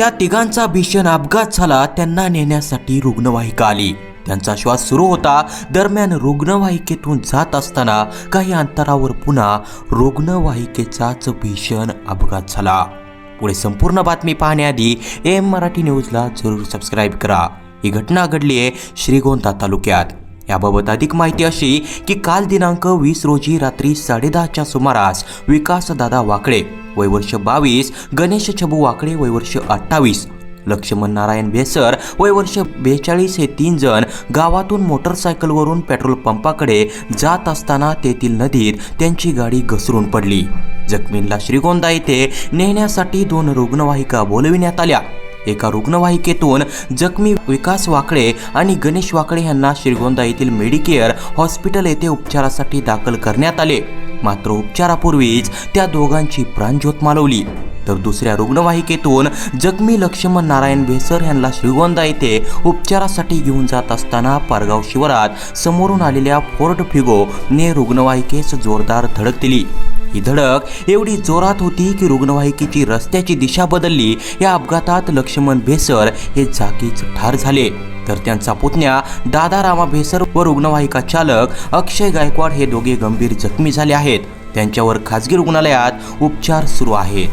त्या तिघांचा भीषण अपघात झाला त्यांना नेण्यासाठी रुग्णवाहिका आली. त्यांचा श्वास सुरू होता दरम्यान रुग्णवाहिकेतून जात असताना काही अंतरावर पुन्हा रुग्णवाहिकेचाच भीषण अपघात झाला. पुढे संपूर्ण बातमी पाहण्याआधी एम मराठी न्यूजला जरूर सबस्क्राईब करा. ही घटना घडली आहे श्रीगोंदा तालुक्यात. याबाबत अधिक माहिती अशी की काल दिनांक वीस रोजी रात्री साडेदहाच्या सुमारास विकासदादा वाकडे वयवर्ष बावीस गणेश छबू वाकडे वयवर्ष अठ्ठावीस लक्ष्मण नारायण बेसर वयवर्ष बेचाळीस हे तीन जण गावातून मोटरसायकलवरून पेट्रोल पंपाकडे जात असताना तेथील नदीत त्यांची गाडी घसरून पडली. जखमींना श्रीगोंदा येथे नेण्यासाठी दोन रुग्णवाहिका बोलविण्यात आल्या. एका रुग्णवाहिकेतून जखमी विकास वाकडे आणि गणेश वाकडे यांना श्रीगोंदा येथील मेडिकेअर हॉस्पिटल येथे उपचारासाठी दाखल करण्यात आले. मात्र उपचारापूर्वीच त्या दोघांची प्राणज्योत मालवली. तर दुसऱ्या रुग्णवाहिकेतून जखमी लक्ष्मण नारायण भेसर यांना श्रीगोंदा येथे उपचारासाठी घेऊन जात असताना पारगाव शिवारात समोरून आलेल्या फोर्ट फिगो ने रुग्णवाहिकेस जोरदार धडक दिली. ही धडक एवढी जोरात होती की रुग्णवाहिकेची रस्त्याची दिशा बदलली. या अपघातात लक्ष्मण भेसर हे जागीच ठार झाले. तर त्यांचा पुतण्या दादा रामा भेसर व रुग्णवाहिका चालक अक्षय गायकवाड हे दोघे गंभीर जखमी झाले आहेत. त्यांच्यावर खाजगी रुग्णालयात उपचार सुरू आहेत.